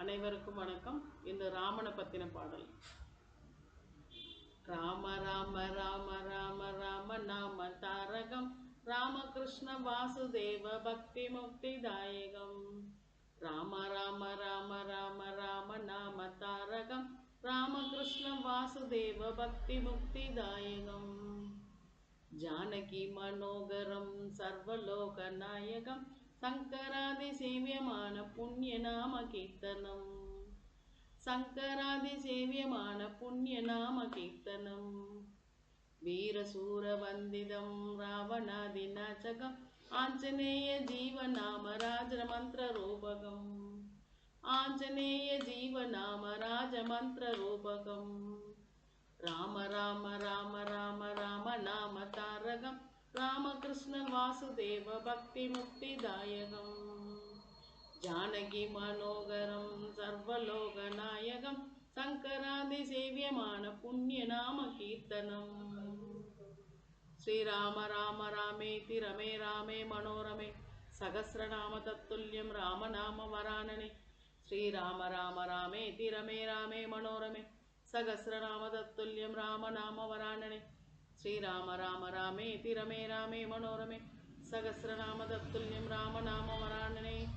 அனைவருக்கும் வணக்கம். இந்த ராமனை பத்தின பாடல். ராம ராம ராம ராம ராம நாம தாரகம். ராமகிருஷ்ண வாசுதேவ பக்தி முக்தி தாயகம். ராம ராம ராம ராம ராம நாம தாரகம். ராமகிருஷ்ண வாசுதேவ பக்தி முக்தி தாயகம். ஜானகி மனோகரம் சர்வலோக நாயகம். शङ्करादिसेव्यमान पुण्यनामकीर्तनं शङ्करादिसेव्यमान पुण्यनामकीर्तनं वीरसूरवन्दिनं रावणादिनाचकम् आञ्जनेयजीवनाम राजमन्त्रोपकम् आञ्जनेयजीवनाम राजमन्त्रोपकं राम राम राम राम नाम तारकम् रामकृष्णवासुदेव भक्तिमुक्तिदायकम्। जानकिमनोहरं सर्वलोकनायकं। शङ्करादिसेव्यमानपुण्यनामकीर्तनं श्रीराम राम रामेति रमे रामे मनोरमे। सहस्रनाम तत्तुल्यं रामनाम वरानने। श्रीराम राम रामेति रमे रामे मनोरमे। सहस्रनामदत्तुल्यं रामनाम वरानने। ஸ்ரீராம రామ రామేతి రమే రామే మనోరమే సహస్రనామ దత్తుల్యం రామ నామ వరాణనే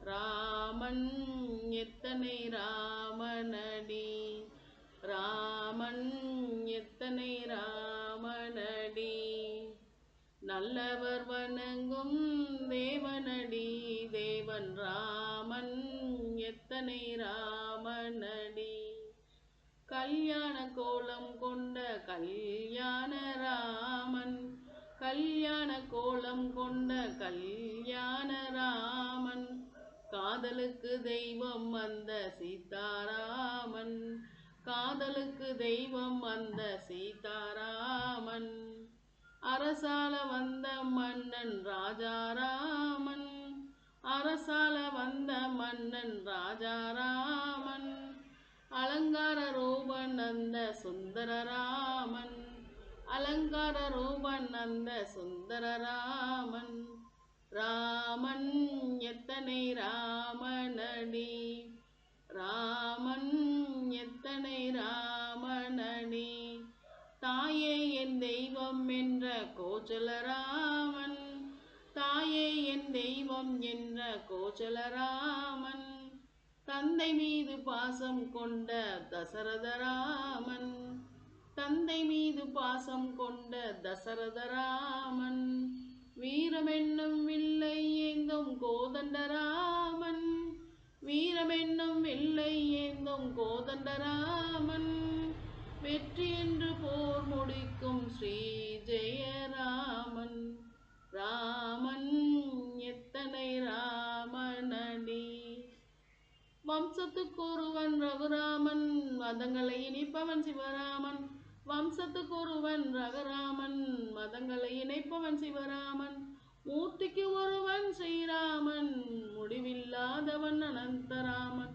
ராமன் எத்தனை ராமனடி? ராமன் எத்தனை ராமனடி? நல்லவர் வணங்கும் தேவனடி. தேவன் ராமன் எத்தனை ராமனடி? கல்யாண கோலம் கொண்ட கல்யாண ராமன். கல்யாண கோலம் கொண்ட கல்யாண ராமன். காதலுக்கு தெய்வம் அந்த சீதாராமன். காதலுக்கு தெய்வம் அந்த சீதாராமன். அரசால வந்த மன்னன் ராஜாராமன். அரசால வந்த மன்னன் ராஜாராமன். அலங்கார ரூபன் அந்த சுந்தரராமன் அலங்கார ரூபன் அந்த சுந்தரராமன் ராமன் எத்தனை ராமனடி? ராமன் எத்தனை ராமனடி? தாயே என் தெய்வம் என்ற கோச்சலராமன். தாயே என் தெய்வம் என்ற கோச்சலராமன். தந்தை மீது பாசம் கொண்ட தசரதராமன். தந்தை மீது பாசம் கொண்ட தசரதராமன். வீரமென்னும் வில்லை ஏந்தும் கோதண்டராமன். வீரமென்னும் வில்லை ஏந்தும் கோதண்டராமன். வெற்றி என்று வம்சத்துக்கு ஒருவன் ரகுராமன் மதங்களை இணைப்பவன் சிவராமன். வம்சத்துக்கு ஒருவன் ரகுராமன் மதங்களை இணைப்பவன் சிவராமன். மூர்த்திக்கு ஒருவன் ஸ்ரீராமன் முடிவில்லாதவன் அனந்தராமன்.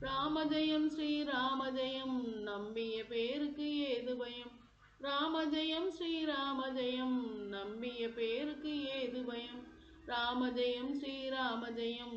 ராமஜயம் ஸ்ரீராமஜயம் நம்பிய பேருக்கு ஏது பயம் ராமஜயம் ஸ்ரீராமஜயம் நம்பிய பேருக்கு ஏது பயம் ராமஜயம் ஸ்ரீராமஜயம்